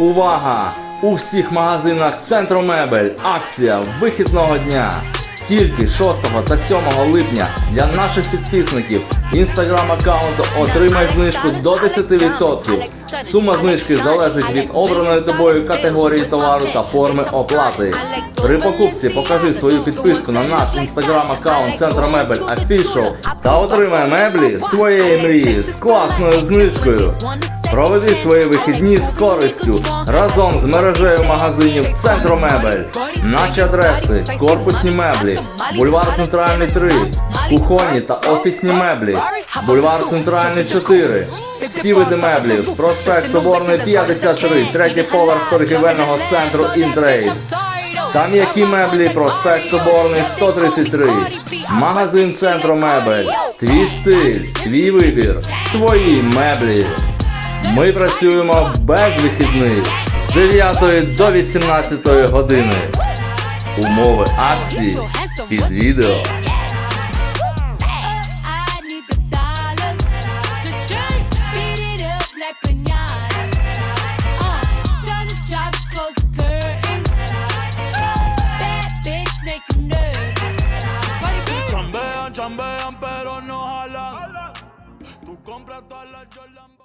Увага! У всіх магазинах Центру Мебель акція вихідного дня. Тільки 6 та 7 липня для наших підписників інстаграм аккаунту отримай знижку до 10%. Сума знижки залежить від обраної тобою категорії товару та форми оплати. При покупці покажи свою підписку на наш інстаграм аккаунт Центра Мебель Official та отримай меблі своєї мрії з класною знижкою. Проведи свої вихідні з користю разом з мережею магазинів Центру Мебель. Наші адреси: корпусні меблі, бульвар Центральний 3, кухонні та офісні меблі, бульвар Центральний 4. Всі види меблів, проспект Соборний 53, третій поверх торгівельного центру Інтрейд. Там які меблі, проспект Соборний 133. Магазин Центру Мебель. Твій стиль, твій вибір, твої меблі. Ми працюємо без вихідних з 9 до 18 години. Умови акції під відео. Uh, pero no jalan. Tú compras todas las Jordan.